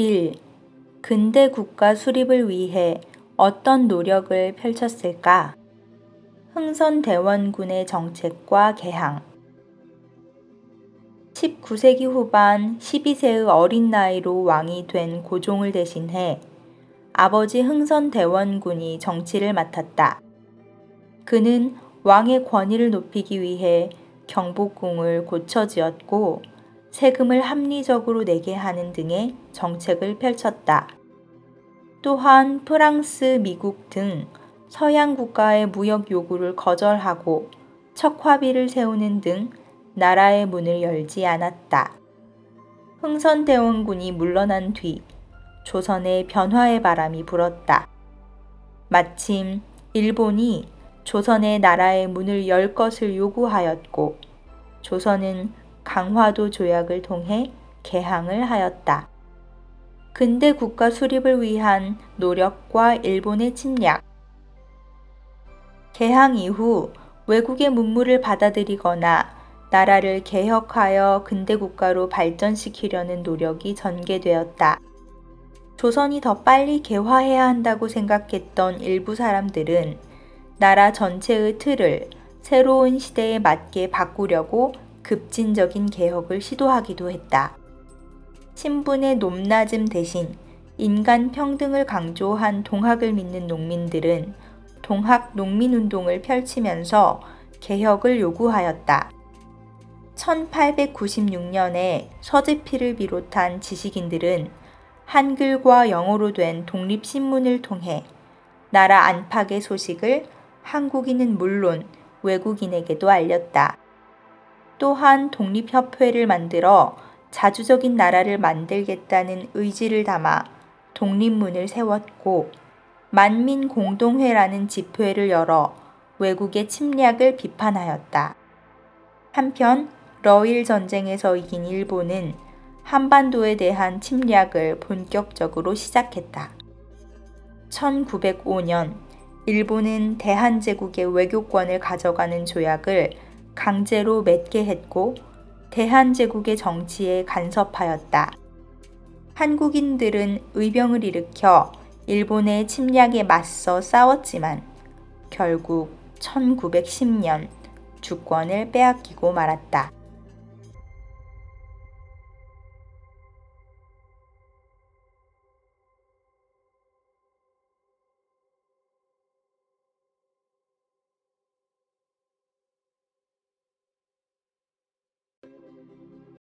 1. 근대 국가 수립을 위해 어떤 노력을 펼쳤을까? 흥선대원군의 정책과 개항 19세기 후반 12세의 어린 나이로 왕이 된 고종을 대신해 아버지 흥선대원군이 정치를 맡았다. 그는 왕의 권위를 높이기 위해 경복궁을 고쳐 지었고 세금을 합리적으로 내게 하는 등의 정책을 펼쳤다. 또한 프랑스, 미국 등 서양 국가의 무역 요구를 거절하고 척화비를 세우는 등 나라의 문을 열지 않았다. 흥선대원군이 물러난 뒤 조선의 변화의 바람이 불었다. 마침 일본이 조선의 나라의 문을 열 것을 요구하였고 조선은 강화도 조약을 통해 개항을 하였다. 근대 국가 수립을 위한 노력과 일본의 침략. 개항 이후 외국의 문물을 받아들이거나 나라를 개혁하여 근대 국가로 발전시키려는 노력이 전개되었다. 조선이 더 빨리 개화해야 한다고 생각했던 일부 사람들은 나라 전체의 틀을 새로운 시대에 맞게 바꾸려고 급진적인 개혁을 시도하기도 했다. 신분의 높낮음 대신 인간 평등을 강조한 동학을 믿는 농민들은 동학 농민운동을 펼치면서 개혁을 요구하였다. 1896년에 서재필을 비롯한 지식인들은 한글과 영어로 된 독립신문을 통해 나라 안팎의 소식을 한국인은 물론 외국인에게도 알렸다. 또한 독립협회를 만들어 자주적인 나라를 만들겠다는 의지를 담아 독립문을 세웠고 만민공동회라는 집회를 열어 외국의 침략을 비판하였다. 한편 러일 전쟁에서 이긴 일본은 한반도에 대한 침략을 본격적으로 시작했다. 1905년 일본은 대한제국의 외교권을 가져가는 조약을 강제로 맺게 했고 대한제국의 정치에 간섭하였다. 한국인들은 의병을 일으켜 일본의 침략에 맞서 싸웠지만 결국 1910년 주권을 빼앗기고 말았다.